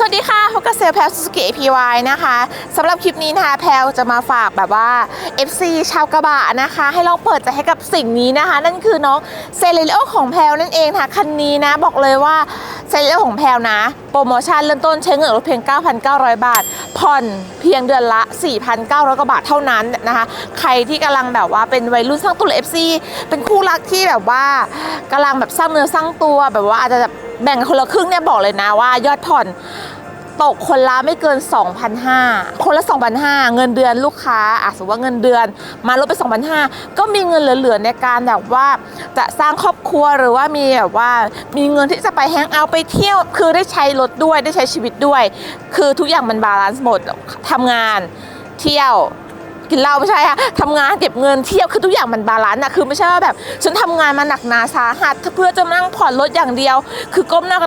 สวัสดีค่ะพบกับเซลแพลซูซูกิ APY นะคะสำหรับคลิปนี้นะคะแพลจะมาฝากแบบว่า FC ชาวกระบะนะคะ ให้ลองเปิดใจให้กับสิ่งนี้นะคะ นั่นคือน้องเซเลโอของแพลนั่นเองค่ะคันนี้นะบอกเลยว่าเซเลโอของแพลนะ โปรโมชั่นเริ่มต้นใช้เงินรถเพียง 9,900 บาท ผ่อนเพียงเดือนละ 4,900กว่าบาทเท่านั้นนะคะ ใครที่กำลังแบบว่าเป็นวัยรุ่นสร้างตัว FC เป็นคู่รักที่แบบว่ากำลังแบบสร้างเนื้อสร้างตัวแบบว่าอาจจะแบบ แบ่งคนละครึ่งเนี่ยบอกเลยนะว่ายอดผ่อนตกคนละไม่เกิน 2,500 คนละ 2,500 เงินเดือนลูกค้าอะสมมติว่าเงินเดือน มาลดไป 2,500 ก็มีเงินเหลือๆในการแบบว่าจะสร้างครอบครัวหรือว่ามีแบบว่ามีเงินที่จะไปแฮงเอาท์ไปเที่ยว คือได้ใช้รถด้วยได้ใช้ชีวิตด้วย คือทุกอย่างมันบาลานซ์หมดทำงานเที่ยว กินเหล้าไม่ใช่ค่ะทำงานเก็บเงินเที่ยวคือทุกอย่างมันบาลานซ์อะคือไม่ใช่ว่าแบบ ฉันทำงานมาหนักหนาสาหัสเพื่อจะนั่งผ่อนรถอย่างเดียว คือก้มหน้า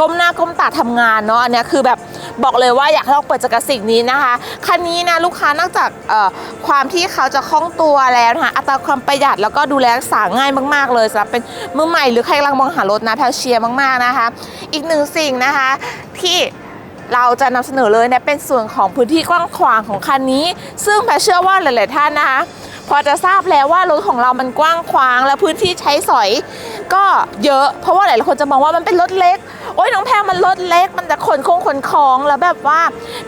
ก้มหน้าก้มตาทำงานเนาะอันนี้คือแบบบอกเลยว่าอยากให้ลองเปิดจากบสิ่งนี้นะคะคันนี้นะลูกค้านอกจากเอ่อความที่เขาจะคล่องตัวแล้วนะคะอัตราความประหยัดแล้วก็ดูแลรักษาง่ายมาก ๆ เลยสำหรับเป็นมือใหม่หรือใครกำลังมองหารถนะแพลเชียร์มากๆนะคะ อีกหนึ่งสิ่งนะคะที่ เราจะนำเสนอเลยเนี่ยเป็นส่วนของพื้นที่กว้างขวางของคันนี้ ซึ่งแพเชื่อว่าหลาย ๆ ท่านนะคะพอจะทราบแล้วว่ารถของเรามันกว้างขวางและพื้นที่ใช้สอย ก็เยอะ เพราะว่าหลายๆคนจะมองว่ามันเป็นรถเล็ก โอ๊ยน้องแพรมันรถเล็ก มันจะขนคงขนของแล้วแบบว่า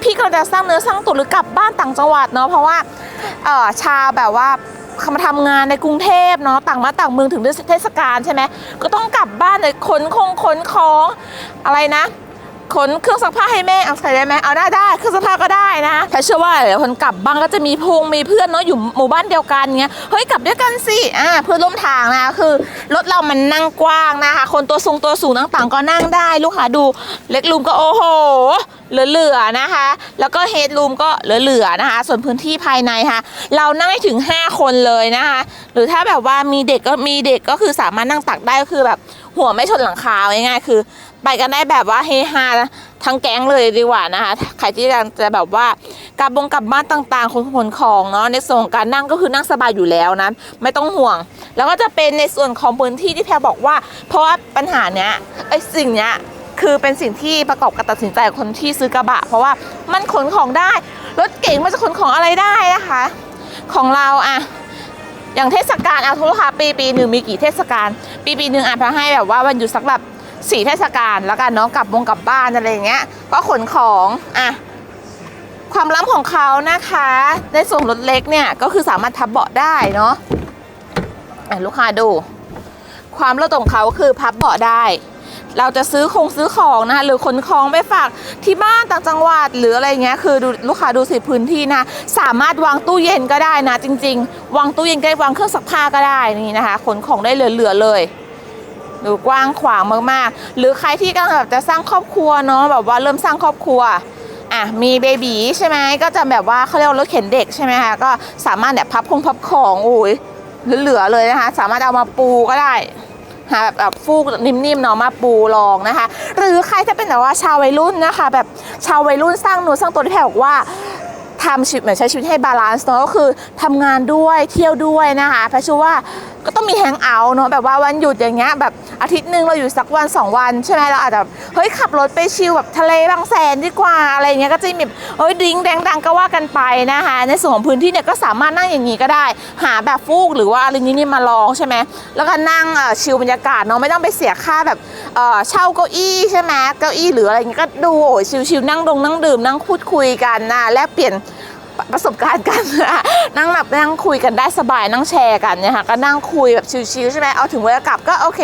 พี่ก็จะสร้างเนื้อสร้างตัวหรือกลับบ้านต่างจังหวัดเนาะเพราะว่าเอ่อชาแบบว่าเขามาทำงานในกรุงเทพเนาะต่างมาต่างเมืองถึงเทศกาลใช่ไหมก็ต้องกลับบ้านเลยขนคงขนของอะไรนะ ขนเครื่องซักผ้าให้แม่เอาใส่ได้ไหมเอาได้ได้เครื่องซักผ้าก็ได้นะแพชเชื่อว่าหลายคนกลับบ้างก็จะมีพงมีเพื่อนเนาะอยู่หมู่บ้านเดียวกันเงี้ยเฮ้ยกลับด้วยกันสิอ่าเพื่อนร่วมทางนะคือรถเรามันนั่งกว้างนะคะ คนตัวสูงตัวสูงต่างๆ ก็นั่งได้ ลูกค้าดูเล็กลุมก็โอ้โหเหลือๆนะคะ แล้วก็เฮดรูมก็เหลือๆนะคะ ส่วนพื้นที่ภายในค่ะ เรานั่งได้ถึง 5 คนเลยนะคะ หรือถ้าแบบว่ามีเด็กก็มีเด็กก็คือสามารถนั่งตักได้ก็คือแบบหัวไม่ชนหลังคาง่ายๆคือ ไปกันได้แบบว่าเฮฮาทั้งแก๊งเลยดีกว่านะคะ ใครที่จะแบบว่ากลับบงกลับบ้านต่างๆขนขนของเนาะในส่วนของการนั่งก็คือนั่งสบายอยู่แล้วนะไม่ต้องห่วง แล้วก็จะเป็นในส่วนของพื้นที่ที่แพรบอกว่า เพราะว่าปัญหาเนี้ยไอ้สิ่งเนี้ย คือเป็นสิ่งที่ประกอบการตัดสินใจของคนที่ซื้อกระบะ เพราะว่ามันขนของได้ รถเก๋งมันจะขนของอะไรได้นะคะ ของเราอะอย่างเทศกาลเอาทุกค่ะปีปีหนึ่งมีกี่เทศกาลปีปีหนึ่งอะพอให้แบบว่าวันหยุดสักแบบสี่เทศกาลแล้วกันเนาะกลับวงกลับบ้านอะไรอย่างเงี้ยก็ขนของอะความล้ำของเขานะคะ ในส่วนรถเล็กเนี่ยก็คือสามารถทับเบาะได้เนาะอะลูกค้าดู ความเลิศของเขาคือพับเบาะได้ เราจะซื้อคงซื้อของนะคะหรือขนของไปฝากที่บ้านต่างจังหวัดหรืออะไรเงี้ยคือดูลูกค้าดูสิพื้นที่นะ สามารถวางตู้เย็นก็ได้นะ จริง ๆ วางตู้เย็นก็ได้วางเครื่องซักผ้าก็ได้นี่นะคะขนของได้เหลือๆเลยดูกว้างขวางมากๆ หรือใครที่กำลังแบบจะสร้างครอบครัวเนาะแบบว่าเริ่มสร้างครอบครัวอะมีเบบีใช่ไหมก็จะแบบว่าเขาเรียกรถเข็นเด็กใช่ไหมคะก็สามารถแบบพับพงพับของโอ้ยเหลือๆเลยนะคะ สามารถเอามาปูก็ได้ หาแบบแบบฟูกนิ่มๆเนาะมาปูรองนะคะ หรือใครจะเป็นแบบว่าชาววัยรุ่นนะคะ แบบชาววัยรุ่นสร้างนูสร้างตัวที่แพรบอกว่าทำชีวิตเหมือนใช้ชีวิตให้บาลานซ์เนาะก็คือทำงานด้วยเที่ยวด้วยนะคะแพรเชื่อว่า ก็ต้องมีแฮงเอาท์เนาะแบบว่าวันหยุดอย่างเงี้ยแบบอาทิตย์หนึ่งเราอยู่สักวันสองวันใช่ไหมเราอาจจะแบบเฮ้ยขับรถไปชิลแบบทะเลบางแสนดีกว่าอะไรเงี้ยก็จะมีเฮ้ยดริงแดงดังก็ว่ากันไปนะคะในส่วนของพื้นที่เนี่ยก็สามารถนั่งอย่างนี้ก็ได้ หาแบบฟูกหรือว่าอะไรนี้นี่มาลองใช่ไหมแล้วก็นั่งเอ่อชิลบรรยากาศเนาะไม่ต้องไปเสียค่าแบบเอ่อเช่าเก้าอี้ใช่ไหมเก้าอี้หรืออะไรเงี้ยก็ดูโอ้ยชิลๆนั่งดงนั่งดื่มนั่งพูดคุยกันนะแลกเปลี่ยนประสบการณ์กัน นั่งแบบนั่งคุยกันได้สบายนั่งแชร์กันเนี่ยค่ะก็นั่งคุยแบบชิลๆใช่ไหมเอาถึงเวลากลับก็โอเค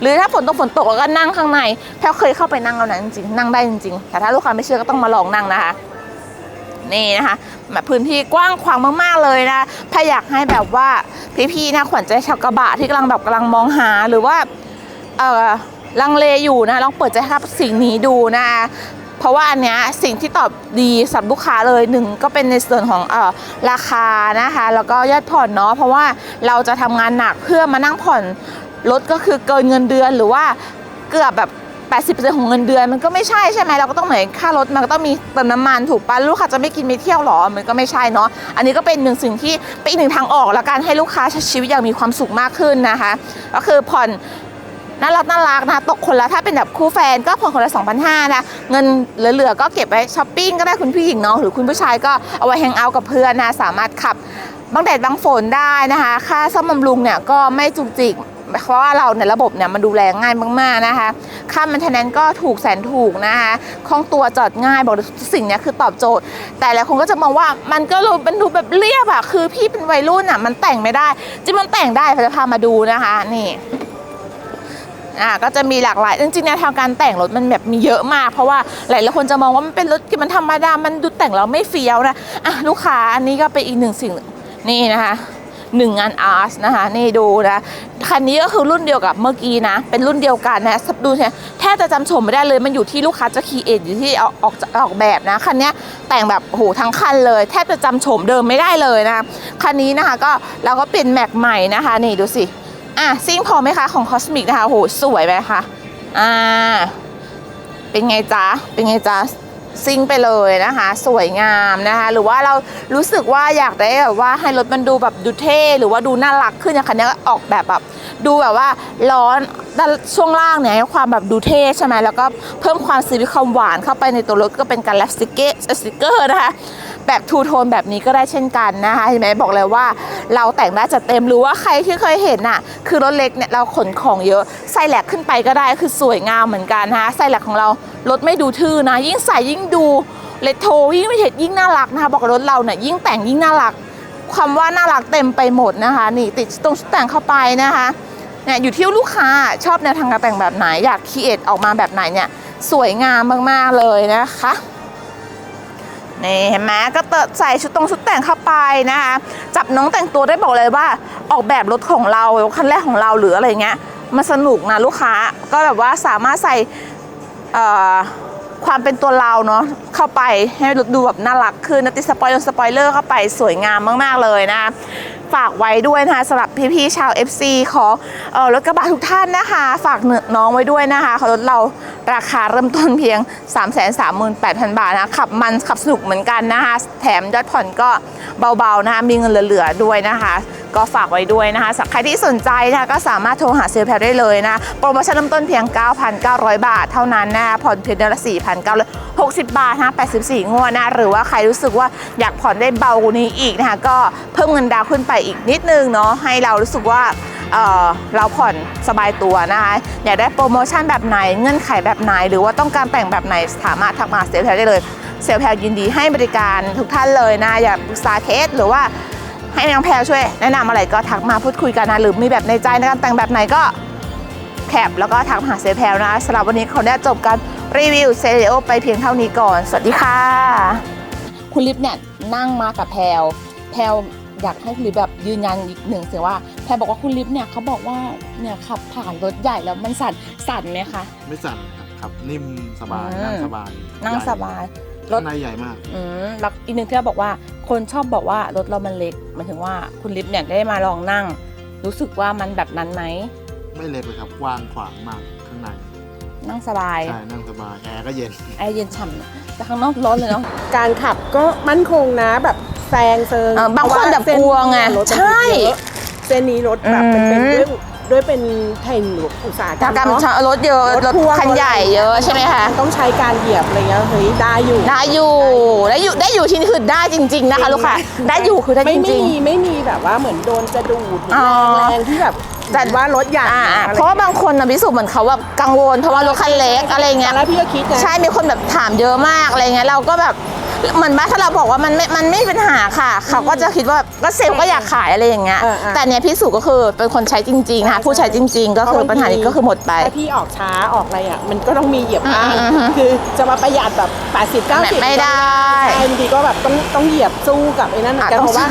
หรือถ้าฝนตกฝนตกแล้วก็นั่งข้างในแพลเคยเข้าไปนั่งแล้วนะจริงๆนั่งได้จริงๆแต่ถ้าลูกค้าไม่เชื่อก็ต้องมาลองนั่งนะคะนี่นะคะแบบพื้นที่กว้างขวางมากๆเลยนะแพรอยากให้แบบว่าพี่ๆนะขวัญใจชาวกระบะที่กำลังแบบกำลังมองหาหรือว่าเออลังเลอยู่นะลองเปิดใจให้กับสิ่งนี้ดูนะ เพราะว่าอันเนี้ยสิ่งที่ตอบดีสำหรับลูกค้าเลยหนึ่งก็เป็นในส่วนของเออราคานะคะแล้วก็ยอดผ่อนเนาะเพราะว่าเราจะทำงานหนักเพื่อมานั่งผ่อนรถก็คือเกินเงินเดือนหรือว่าเกือบแบบ80%ของเงินเดือนมันก็ไม่ใช่ใช่ไหมเราก็ต้องเหมือนค่ารถมันก็ต้องมีเติมน้ำมันถูกปะลูกค้าจะไม่กินไม่เที่ยวหรอมันก็ไม่ใช่เนาะอันนี้ก็เป็นหนึ่งสิ่งที่เป็นอีกหนึ่งทางออกแล้วการให้ลูกค้าใช้ชีวิตอย่างมีความสุขมากขึ้นนะคะ ก็คือผ่อน น่ารักน่ารักนะตกคนละถ้าเป็นแบบคู่แฟนก็ผ่อนคนละ2,500นะเงินเหลือๆก็เก็บไว้ช้อปปิ้งก็ได้คุณผู้หญิงเนาะหรือคุณผู้ชายก็เอาไว้แฮงเอาท์กับเพื่อนนะสามารถขับบางแดดบางฝนได้นะคะ ค่าซ่อมบำรุงเนี่ยก็ไม่จุกจิกเพราะว่าเราในระบบเนี่ยมันดูแลง่ายมากๆนะคะ ค่ามันเทนแนนก็ถูกแสนถูกนะคะคล่องตัวจอดง่ายบอกเลยสิ่งนี้คือตอบโจทย์ แต่หลายคนก็จะมองว่ามันก็ดูเป็นดูแบบเรียบอะคือพี่เป็นวัยรุ่นอะมันแต่งไม่ได้จริงมันแต่งได้เราจะพามาดูนะคะนี่ อ่าก็จะมีหลากหลายจริงๆแนวทางการแต่งรถมันแบบมีเยอะมาก เพราะว่าหลายๆคนจะมองว่ามันเป็นรถมันธรรมดา มันดูแต่งแล้วไม่เฟี้ยวนะอะลูกค้าอันนี้ก็เป็นอีกหนึ่งสิ่งนี่นะคะหนึ่งงานอาร์ตนะคะนี่ดูนะคันนี้ก็คือรุ่นเดียวกับเมื่อกี้นะ เป็นรุ่นเดียวกันนะดูเนี่ยแทบจะจำชมไม่ได้เลยมันอยู่ที่ลูกค้าจะคีเอทอยู่ที่อออกออกแบบนะคันนี้แต่งแบบโหทั้งคันเลย แทบจะจำโฉมเดิมไม่ได้เลยนะคะคันนี้นะคะก็เราก็เป็นแม็กใหม่นะคะนี่ดูสิ อะซิ่งพอไหมคะของคอสมิกนะคะโหสวยไหมคะอ่าเป็นไงจ๊ะเป็นไงจ๊ะซิ่งไปเลยนะคะ สวยงามนะคะ หรือว่าเรารู้สึกว่าอยากได้แบบว่าให้รถมันดูแบบดูเท่หรือว่าดูน่ารักขึ้นอย่างคันนี้ก็ออกแบบแบบดูแบบว่าร้อนด้านช่วงล่างเนี่ยให้ความแบบดูเท่ใช่ไหมแล้วก็เพิ่มความซีวิตความหวานเข้าไปในตัวรถก็เป็นการแลปสติกเกอร์นะคะ แบบทูโทนแบบนี้ก็ได้เช่นกันนะคะเห็นไหมบอกเลยว่าเราแต่งได้จัดเต็มหรือว่าใครที่เคยเห็นน่ะคือรถเล็กเนี่ยเราขนของเยอะใส่แหลกขึ้นไปก็ได้คือสวยงามเหมือนกันนะคะใส่แหลกของเรารถไม่ดูทื่อนะ ยิ่งใส่ยิ่งดูเลโทยิ่งไม่เห็นยิ่งน่ารักนะคะบอกรถเราเนี่ยยิ่งแต่งยิ่งน่ารักความว่าน่ารักเต็มไปหมดนะคะ นี่ติดตรงชุดแต่งเข้าไปนะคะเนี่ยอยู่ที่ลูกค้าชอบแนวทางการแต่งแบบไหนอยากคีเอทออกมาแบบไหนเนี่ยสวยงามมากๆเลยนะคะ นี่เห็นไหมก็เติใส่ชุดตรงชุดแต่งเข้าไปนะคะ จับน้องแต่งตัวได้บอกเลยว่า ออกแบบรถของเราคันแรกของเราหรืออะไรเงี้ยมันสนุกนะลูกค้าก็แบบว่าสามารถใส่เอ่อความเป็นตัวเราเนาะเข้าไปให้รถดูแบบน่ารักขึ้นนะติดสปอยล์สปอยเลอร์เข้าไปสวยงามมาก ๆ เลยนะ ฝากไว้ด้วยนะคะสำหรับพี่ๆชาว FC ของเอ่อรถกระบะทุกท่านนะคะ ฝากน้องไว้ด้วยนะคะรถเราราคาเริ่มต้นเพียง 338,000 บาทนะขับมันขับสนุกเหมือนกันนะคะแถมยอดผ่อนก็เบาๆนะคะมีเงินเหลือๆด้วยนะคะ ก็ฝากไว้ด้วยนะคะใครที่สนใจนะคะก็สามารถโทรหาเซลแพลได้เลยนะ โปรโมชั่นเริ่มต้นเพียง 9,900 บาท เท่านั้นนะผ่อนเพียงเดือนละ4,960 บาทนะ84 งวดนะ หรือว่าใครรู้สึกว่าอยากผ่อนได้เบากว่านี้อีกนะคะ ก็เพิ่มเงินดาวขึ้นไปอีกนิดนึงเนาะให้เรารู้สึกว่าเเราผ่อนสบายตัวนะคะอยากได้โปรโมชั่นแบบไหนเงื่อนไขแบบไหน หรือว่าต้องการแต่งแบบไหนสามารถทักมาเซลแพลได้เลยเซลแพลยินดีให้บริการทุกท่านเลยนะอยากปรึกษาเคสหรือว่า ให้น้องแพลช่วยแนะนำอะไรก็ทักมาพูดคุยกันนะหรือมีแบบในใจในการแต่งแบบไหนก็แคปแล้วก็ทักมาหาเซลแพลนะสำหรับวันนี้ขออนุญาตจบการรีวิวเซเลโอไปเพียงเท่านี้ก่อน สวัสดีค่ะ คุณลิฟเนี่ยนั่งมากับแพลวแพลวอยากให้คุณลิฟแบบยืนยันอีกหนึ่งเสียงว่าแพลบอกว่าคุณลิฟเนี่ยเขาบอกว่าเนี่ยขับผ่านรถใหญ่แล้วมันสั่นสั่นไหมคะไม่สั่นครับขับนิ่มสบายอืมนั่งสบายนั่งใหญ่สบายรถข้างในใหญ่มากอืมแล้วอีกหนึ่งที่เราบอกว่า คนชอบบอกว่ารถเรามันเล็กหมายถึงว่าคุณลิฟเนี่ยได้มาลองนั่ง รู้สึกว่ามันแบบนั้นไหมไม่เล็กเลยครับกว้างขวางมากข้างในนั่งสบายใช่นั่งสบายแอร์ก็เย็นแอร์เย็นฉ่ำแต่ข้างนอกร้อนเลยเนาะการขับก็มั่นคงนะแบบแซงเซิงเออบางคนแบบเพระกลัวไงเส้นรถมันใช่เยอะเส้นนี้รถแบบมันเป็นอืมด้วย ด้วยเป็นแห่งอุตสาหกรจากรมการเนาะ รถเยอะรถพ่วง คันใหญ่เยอะใช่ไหมคะต้องใช้การเหยียบอะไรเงี้ยเฮ้ยได้อยู่ได้อยู่ได้อยู่ได้อยู่ที่นี่คือได้จริง ๆ นะคะลูกค้าได้อยู่คือได้จไม่ริมีงไม่มีแบบว่าเหมือนโดนจะดูดหรืออ๋อแรงๆที่แบบแต่แต่ว่ารถใหญ่ๆอ่าอไเพราะว่าบางคนนะพิสูจน์เหมือนเขาแบบกังวลเพราะว่ารถคันเล็กอะไรเงี้ยตนแรกพี่ก็คิดนะ ใช่ มีคนแบบถามเยอะมากอะไรเงี้ย เราก็แบบ เหมือนว่าถ้าเราบอกว่ามันไม่มันไม่มีปัญหาค่ะ เขาก็จะคิดว่าแบบก็เซลล์ก็อยากขายอะไรอย่างเงี้ย เออเออ แต่เนี้ยพี่สุก็คือเป็นคนใช้จริงๆนะคะผู้ใช้จริง ๆ ก็คือปัญหานี้ก็คือหมดไป ถ้าพี่ออกช้าออกอะไรอะ มันก็ต้องมีเหยียบบ้างอืมอืมอืม คือจะมาประหยัดแบบ 80 90ไม่ได้ ใช่บางทีก็แบบต้องต้องเหยียบสู้กับไอ้นั่นเหมือนกันอะเพราะว่า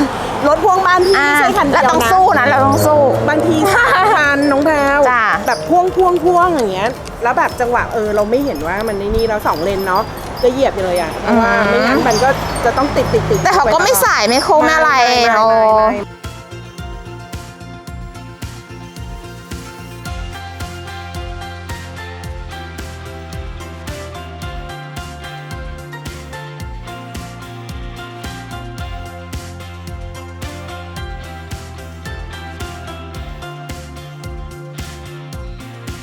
รถพ่วงบ้านพี่อ่าไม่ใช่คันเดีเรายวต้องนะสู้นะเราต้องสู้ บางทีสามคันน้องแพรวจ้ะแบบพ่วงพ่วงพ่วงอย่างเงี้ยแล้วแบบจังหวะเออเราไม่เห็นว่ามันในนี่เราสองเลนเนาะ จะเหยียบไปเลยอะเพราะว่าไม่งั้นมันก็จะต้องติดติดติดแต่เขาก็ไม่สายไม่โค้งไม่อะไรไม่ไม่โอ้ไม่ไม่